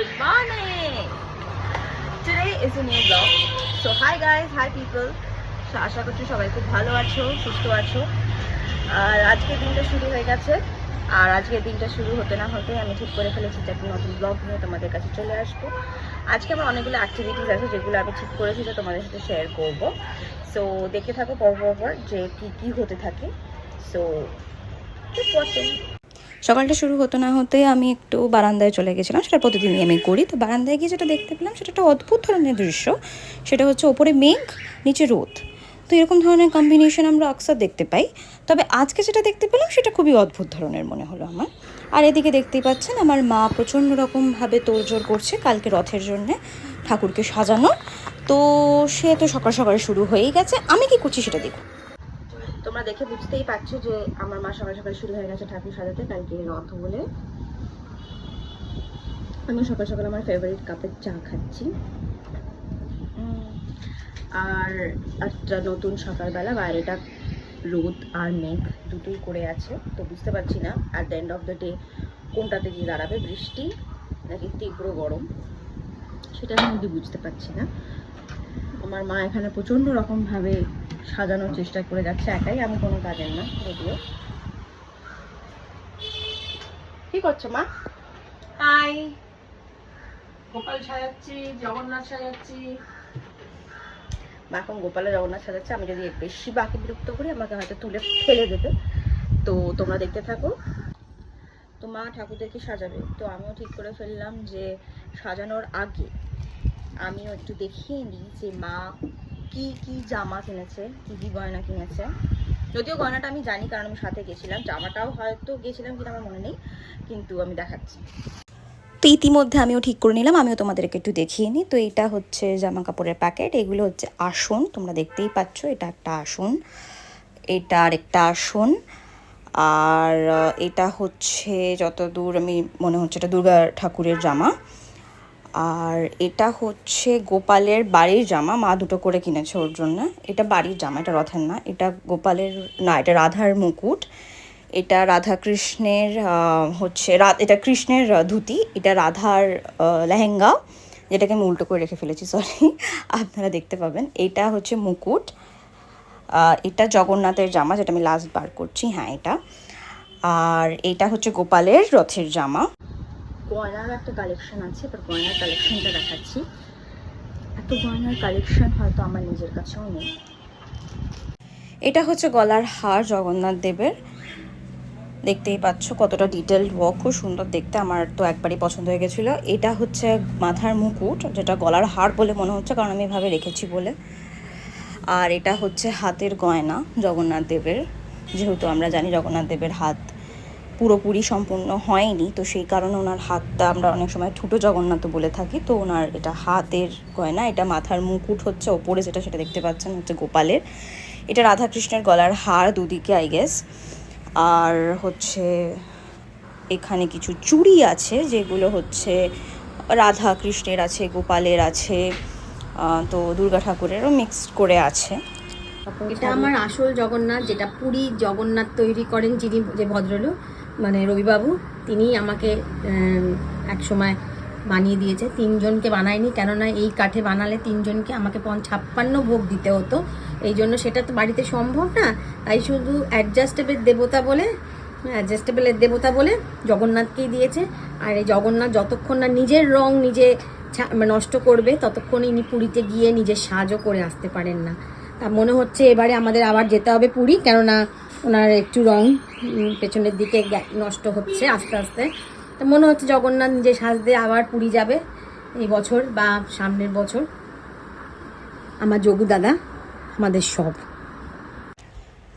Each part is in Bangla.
Good morning. Today is a new vlog. So hi guys, hi people. আশা করছি সবাই খুব ভালো আছো সুস্থ আছো আর আজকের দিনটা শুরু হয়ে গেছে আর আজকের দিনটা শুরু হতে না হতে আমি ঠিক করে ফেলেছি যে একটা নতুন ব্লগ নিয়ে তোমাদের কাছে চলে আসব আজকে আমার অনেকগুলো অ্যাক্টিভিটিস আছে যেগুলো আমি ঠিক করেছি যে তোমাদের সাথে শেয়ার করব সো দেখে থাকো পর পর যে কি কি হতে থাকে সো ওয়াচিং সকালটা শুরু হতো না হতে আমি একটু বারান্দায় চলে গেছিলাম, সেটা প্রতিদিনই আমি করি। তো বারান্দায় গিয়ে যেটা দেখতে পেলাম, সেটা একটা অদ্ভুত ধরনের দৃশ্য। সেটা হচ্ছে ওপরে মেঘ, নিচে রোদ। তো এরকম ধরনের কম্বিনেশন আমরা অক্সার দেখতে পাই। তবে আজকে যেটা দেখতে পেলাম, সেটা খুবই অদ্ভুত ধরনের মনে হলো আমার। আর এদিকে দেখতেই পাচ্ছেন, আমার মা প্রচণ্ড রকমভাবে তোড়জোড় করছে কালকে রথের জন্যে ঠাকুরকে সাজানো তো সে তো সকাল সকাল শুরু হয়েই গেছে, আমি কি করছি সেটা দেখুন। তোমরা দেখে বুঝতেই পারছ যে আমার মা সকাল সকাল শুরু হয়ে গেছে ঠাকুর সাজাতে, কালকে রথ বলে। আমি সকাল সকাল আমার ফেভারিট কাপের চা খাচ্ছি। আর একটা নতুন সকালবেলা বাইরেটা রোদ আর মেঘ দুটোই করে আছে, তো বুঝতে পারছি না। At the end of the day কোনটাতে গিয়ে দাঁড়াবে? বৃষ্টি নাকি তীব্র গরম? সেটা আমি বুঝতে পারছি না। আমার মা এখানে প্রচণ্ড রকমভাবে সাজানোর চেষ্টা করে যাচ্ছে একাই আমি কোনো কাজের না যদিও। কি করছ মা? হাই। গোপাল সাজাচ্ছি জগন্নাথ সাজাচ্ছি। মা এখন গোপালে জগন্নাথ সাজাচ্ছে আমি যদি বেশি বাকি বিরক্ত করি আমাকে হয়তো তুলে ফেলে দেবে। তো তোমরা দেখতে থাকো। তো মা ঠাকুরদেরকে সাজাবে। তো আমিও ঠিক করে ফেললাম যে সাজানোর আগে আমিও একটু দেখিয়ে নিই যে মা কি কি জামা কিনেছে, কি কি গয়না কিনেছে। যদিও গয়নাটা আমি জানি, কারণ আমি সাথে গেছিলাম, জামাটাও হয়তো গেছিলাম কিনা আমার মনে নেই, কিন্তু আমি দেখাচ্ছি। তো ইতিমধ্যে আমিও ঠিক করে নিলাম, আমিও তোমাদেরকে একটু দেখিয়ে নিই। তো এটা হচ্ছে জামা কাপড়ের প্যাকেট, এগুলো হচ্ছে আসন, তোমরা দেখতেই পাচ্ছ, এটা একটা আসন, এটা আরেকটা আসন, আর এটা হচ্ছে যতদূর আমি, মনে হচ্ছে এটা দুর্গা ঠাকুরের জামা। আর এটা হচ্ছে গোপালের বাড়ির জামা। মা দুটো করে কিনেছে ওর জন্য। এটা বাড়ির জামা, এটা রথের না, এটা গোপালের, না, এটা রাধার মুকুট। এটা রাধা কৃষ্ণের হচ্ছে এটা কৃষ্ণের ধুতি, এটা রাধার লেহেঙ্গা, যেটাকে আমি উল্টো করে রেখে ফেলেছি সরি আপনারা দেখতে পাবেন। এটা হচ্ছে মুকুট এটা জগন্নাথের জামা, যেটা আমি লাস্ট বার করছি হ্যাঁ এটা। আর এটা হচ্ছে গোপালের রথের জামা। গয়নার একটা কালেকশন আছে এবার গয়নার কালেকশনটা দেখাচ্ছি। এত গয়নার কালেকশন হয়তো আমার নিজের কাছেও নেই। এটা হচ্ছে গলার হার জগন্নাথ দেবের। দেখতেই পাচ্ছ কতটা ডিটেলড ওয়ার্ক খুব সুন্দর দেখতে। আমার তো একবারই পছন্দ হয়ে গেছিল। এটা হচ্ছে মাথার মুকুট, যেটা গলার হার বলে মনে হচ্ছে, কারণ আমি এভাবে রেখেছি বলে। আর এটা হচ্ছে হাতের গয়না জগন্নাথ দেবের। যেহেতু আমরা জানি জগন্নাথ দেবের হাত পুরোপুরি সম্পূর্ণ হয়নি। তো সেই কারণে ওনার হাতটা আমরা অনেক সময় ঠুটো জগন্নাথ বলে থাকি। তো ওনার এটা হাতের গয়না, এটা মাথার মুকুট হচ্ছে ওপরে যেটা সেটা দেখতে পাচ্ছেন, হচ্ছে গোপালের। এটা রাধাকৃষ্ণের গলার হার দুদিকে আই গেস আর হচ্ছে এখানে কিছু চুড়ি আছে, যেগুলো হচ্ছে রাধা কৃষ্ণের আছে, গোপালের আছে তো দুর্গা ঠাকুরেরও মিক্সড করে আছে। এটা আমার আসল জগন্নাথ, যেটা পুরী জগন্নাথ তৈরি করেন যিনি যে ভদ্রলোক। মানে রবিবাবু, তিনি আমাকে এক সময় বানিয়ে দিয়েছে। তিনজনকে বানায়নি, কেননা এই কাঠে বানালে তিনজনকে আমাকে পন ছাপ্পান্ন ভোগ দিতে হতো। এই জন্য সেটা তো বাড়িতে সম্ভব না। তাই শুধু অ্যাডজাস্টেবল দেবতা বলে অ্যাডজাস্টেবলের দেবতা বলে জগন্নাথকেই দিয়েছে। আর এই জগন্নাথ যতক্ষণ না নিজের রং নিজে মানে নষ্ট করবে, ততক্ষণ ইনি পুরীতে গিয়ে নিজের সাজও করে আসতে পারেন না। তা মনে হচ্ছে এবারে আমাদের আবার যেতে হবে পুরী, কেননা ওনার একটু রং পেছনের দিকে নষ্ট হচ্ছে আস্তে আস্তে। তো মনে হচ্ছে জগন্নাথ নিজে সাজতে আবার পুরী যাবে এই বছর বা সামনের বছর। আমার যোগু দাদা, আমাদের সব।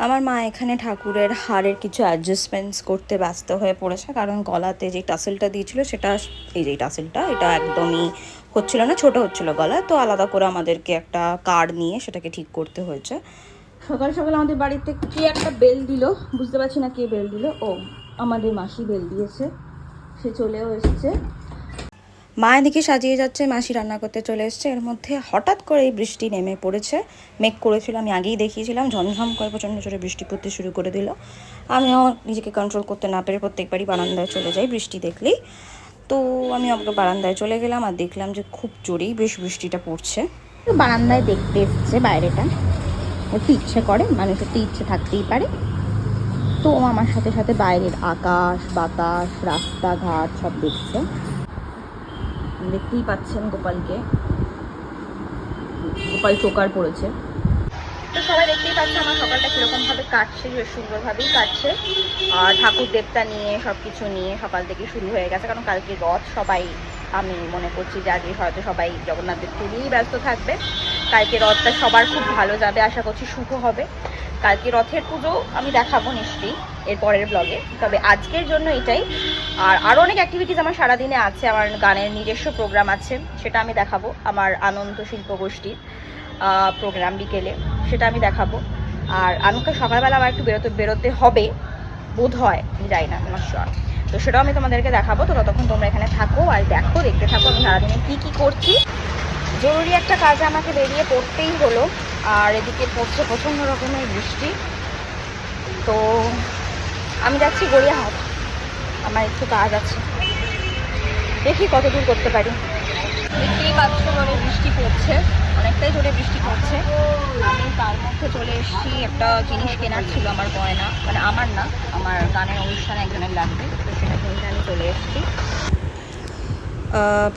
আমার মা এখানে ঠাকুরের হাড়ের কিছু অ্যাডজাস্টমেন্টস করতে ব্যস্ত হয়ে পড়েছে, কারণ গলাতে যে টাসেলটা দিয়েছিল সেটা এই যে টাসেলটা, এটা একদমই হচ্ছিল না, ছোট হচ্ছিল গলা তো আলাদা করে আমাদেরকে একটা কার্ড নিয়ে সেটাকে ঠিক করতে হয়েছে। সকাল সকাল আমাদের বাড়িতে কি একটা বেল দিল, বুঝতে পারছি না কে বেল দিল। ও, আমাদের মাসি বেল দিয়েছে। সে চলেও এসেছে। মা এদিকে সাজিয়ে যাচ্ছে, মাসি রান্না করতে চলে এসছে। এর মধ্যে হঠাৎ করে এই বৃষ্টি নেমে পড়েছে। মেঘ করেছিল, আমি আগেই দেখিয়েছিলাম। ঝমঝম করে প্রচণ্ড জোরে বৃষ্টি পড়তে শুরু করে দিল। আমিও নিজেকে কন্ট্রোল করতে না পেরে প্রত্যেকবারই বারান্দায় চলে যাই বৃষ্টি দেখলেই। তো আমি আমাকে বারান্দায় চলে গেলাম আর দেখলাম যে খুব জোরেই বেশ বৃষ্টিটা পড়ছে। বারান্দায় দেখতে এসছে বাইরেটা। একটু ইচ্ছে করে মানুষের তো ইচ্ছে থাকতেই পারে। তো ও আমার সাথে সাথে বাইরের আকাশ, বাতাস, রাস্তাঘাট সব দেখছে। দেখতেই পাচ্ছেন গোপালকে। গোপাল চোকার পড়েছে। তো সবাই দেখতেই পাচ্ছে আমার সকালটা কীরকম ভাবে কাটছে, বেশ সুন্দরভাবেই কাটছে। আর ঠাকুর দেবতা নিয়ে সব কিছু নিয়ে সকাল থেকে শুরু হয়ে গেছে। কারণ কালকে রথ সবাই, আমি মনে করছি যে আজকে হয়তো সবাই জগন্নাথের খুবই ব্যস্ত থাকবে। কালকে রথটা সবার খুব ভালো যাবে, আশা করছি শুভ হবে। কালকে রথের পুজো আমি দেখাবো নিশ্চয়ই এর পরের ব্লগে তবে আজকের জন্য এটাই। আর আরও অনেক অ্যাক্টিভিটিস আমার সারাদিনে আছে, আমার গানের নিজস্ব প্রোগ্রাম আছে, সেটা আমি দেখাবো আমার আনন্দ শিল্প গোষ্ঠীর প্রোগ্রাম বিকেলে, সেটা আমি দেখাবো। আর আমাকে সকালবেলা আমার একটু বেরোতে বেরোতে হবে, বোধ হয়, আমি যাই না আমার তো সেটাও আমি তোমাদেরকে দেখাবো। তো ততক্ষণ তোমরা এখানে থাকো আর দেখো, দেখতে থাকো আমি সারাদিনে কী কী করছি। জরুরি একটা কাজে আমাকে বেরিয়ে পড়তেই হলো, আর এদিকে পড়ছে প্রচণ্ড রকমের বৃষ্টি। তো আমি যাচ্ছি গড়িয়াহাট। আমার একটু কাজ আছে। দেখি কত দূর করতে পারি। দেখতেই পাচ্ছ জোরে বৃষ্টি পড়ছে, অনেকটাই জোরে বৃষ্টি পড়ছে। আমি তার মধ্যে চলে এসেছি, একটা জিনিস কেনার ছিল আমার গয়না। মানে আমার না, আমার গানের অনুষ্ঠানে একজনের লাগবে, তো সেটা কিনতে আমি চলে এসেছি।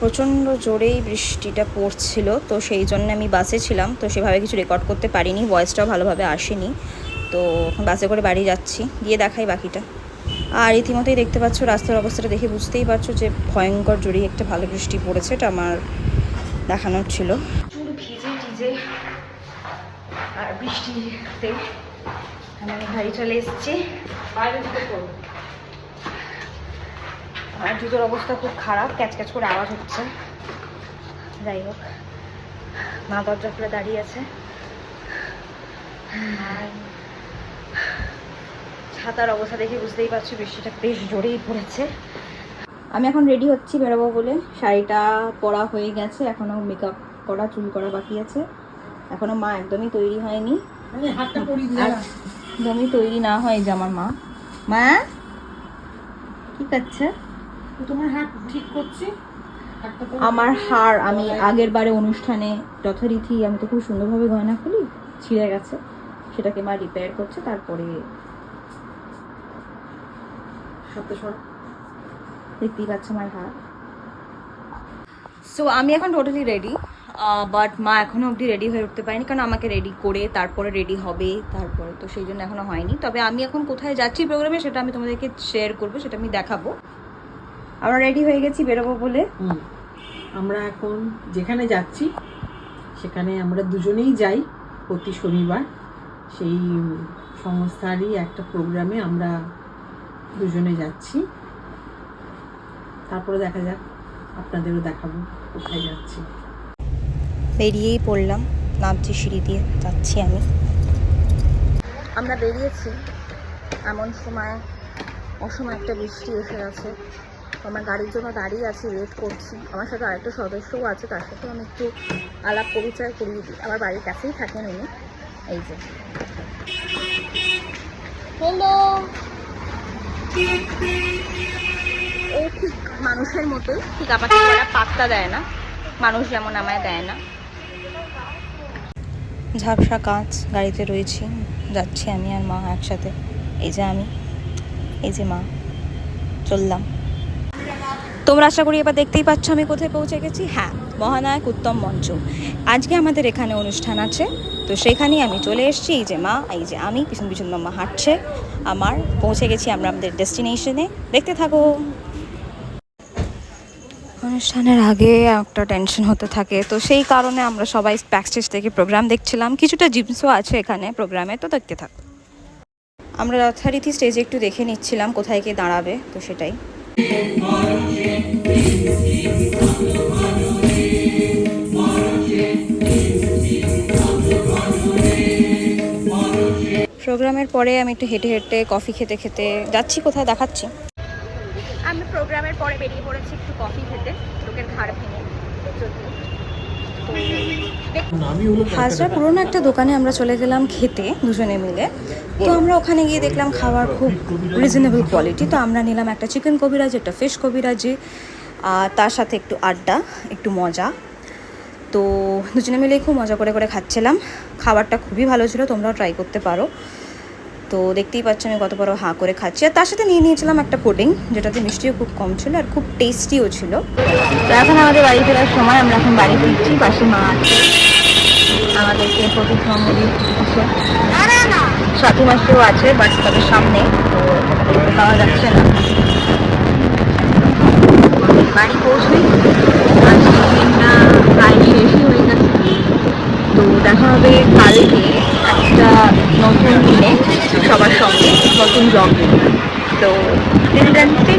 প্রচণ্ড জোরেই বৃষ্টিটা পড়ছিল তো সেই জন্য আমি বাসে ছিলাম তো সেভাবে কিছু রেকর্ড করতে পারিনি ভয়েসটাও ভালোভাবে আসেনি। তো এখন বাসে করে বাড়ি যাচ্ছি গিয়ে দেখাই বাকিটা। আর ইতিমধ্যেই দেখতে পাচ্ছ রাস্তার অবস্থাটা দেখে বুঝতেই পারছ যে ভয়ঙ্কর জোরেই একটা ভালো বৃষ্টি পড়েছে এটা আমার দেখানোর ছিল। চুল ভিজে টিজে আর বৃষ্টিতে আমি বাড়ি চলে এসেছি। আমার জুতোর অবস্থা খুব খারাপ ক্যাচ ক্যাচ করে আওয়াজ হচ্ছে। যাই হোক মা দরজা খুলে দাঁড়িয়ে আছে। আর ছাতার অবস্থা দেখে বুঝতেই পারছি বৃষ্টিটা বেশ জোরেই পড়েছে। আমি এখন রেডি হচ্ছি বেরোবো বলে। শাড়িটা পরা হয়ে গেছে এখনও মেকআপ করা চুল করা বাকি আছে। এখনও মা একদমই তৈরি হয়নি। একদমই তৈরি না হয় যে আমার মা। মা? কি করছে? তোমার হাত ঠিক করছি? আমার হার আমি আগের বারে অনুষ্ঠানে যথারীতি আমি তো খুব সুন্দরভাবে গয়না খুলি ছিঁড়ে গেছে। সেটাকে মা রিপেয়ার করছে তারপরে দেখতেই পাচ্ছে আমার হার সো আমি এখন টোটালি রেডি বাট মা এখনও অবধি রেডি হয়ে উঠতে পারেনি কারণ আমাকে রেডি করে তারপরে রেডি হবে তারপরে তো সেই জন্য এখনও হয়নি। তবে আমি এখন কোথায় যাচ্ছি প্রোগ্রামে সেটা আমি তোমাদেরকে শেয়ার করব সেটা আমি দেখাবো। আমরা রেডি হয়ে গেছি বেরোবো বলে। হুম। আমরা এখন যেখানে যাচ্ছি সেখানে আমরা দুজনেই যাই প্রতি শনিবার। সেই সংস্থারই একটা প্রোগ্রামে আমরা দুজনে যাচ্ছি। তারপরে দেখা যাক আপনাদেরও দেখাবো কোথায় যাচ্ছি। বেরিয়েই পড়লাম নামছি সিঁড়ি দিয়ে যাচ্ছি আমি। আমরা বেরিয়েছি এমন সময় অসময় একটা বৃষ্টি এসে গেছে। আমার গাড়ির জন্য দাঁড়িয়ে আছি ওয়েট করছি। আমার সাথে আরেকটা সদস্যও আছে, তার সাথেও আমি একটু আলাপ পরিচয় করিয়ে দিই। আমার বাড়ির কাছেই থাকেন উনি। এই যে। হ্যালো ও ঠিক মানুষের মতোই। ঠিক আবার পাত্তা দেয় না। মানুষ যেমন আমায় দেয় না। ঝাপসা কাঁচ গাড়িতে রয়েছি। যাচ্ছি আমি আর মা একসাথে। এই যে আমি। এই যে মা। চললাম। তোমরা আশা করি এবার দেখতেই পাচ্ছ আমি কোথায় পৌঁছে গেছি। হ্যাঁ মহানায়ক উত্তম মঞ্চ। আজকে আমাদের এখানে অনুষ্ঠান আছে। তো সেখানেই আমি চলে এসেছি। এই যে মা, এই যে আমি, পিছন পিছন মা হাঁটছে। আমার পৌঁছে গেছি আমরা আমাদের ডেস্টিনেশনে। দেখতে থাকো। অনুষ্ঠানের আগে একটা টেনশন হতে থাকে। তো সেই কারণে আমরা সবাই ব্যাকস্টেজ থেকে প্রোগ্রাম দেখছিলাম। কিছুটা জিমসও আছে এখানে প্রোগ্রামে তো দেখতে থাকো। আমরা যথারীতি স্টেজে একটু দেখে নিচ্ছিলাম কোথায় কে দাঁড়াবে, তো সেটাই। প্রোগ্রামের পরে আমি একটু হেঁটে হেঁটে কফি খেতে খেতে যাচ্ছি, কোথায় দেখাচ্ছি? আমি প্রোগ্রামের পরে বেরিয়ে পড়েছি একটু কফি খেতে, লোকের ঘাড় ভেঙে। হাজরা পুরোনো একটা দোকানে আমরা চলে গেলাম খেতে, দুজনে মিলে। তো আমরা ওখানে গিয়ে দেখলাম খাবার খুব রিজনেবল কোয়ালিটি তো আমরা নিলাম একটা চিকেন কবিরাজি, একটা ফিশ কবিরাজি তার সাথে একটু আড্ডা, একটু মজা। তো দুজনে মিলে খুব মজা করে করে খাচ্ছিলাম। খাবারটা খুবই ভালো ছিল, তোমরাও ট্রাই করতে পারো। তো দেখতেই পাচ্ছ আমি কত বড় হাঁ করে খাচ্ছি। আর তার সাথে নিয়ে নিয়েছিলাম একটা পুডিং, যেটাতে মিষ্টিও খুব কম ছিল আর খুব টেস্টিও ছিল। তো এখন আমাদের বাড়ি ফেরার সময়, আমরা এখন বাড়ি ফিরছি, পাশে মা আছে। আমাদেরকে দিচ্ছে সাথী মাসেও আছে বাট তাদের সামনে তো পাওয়া যাচ্ছে না। বাড়ি দিনটা প্রায় শেষই হয়ে গেছে। তো দেখা হবে কালকে একটা নতুন দিনে। সবার সঙ্গে নতুন ব্লগ তো স্টে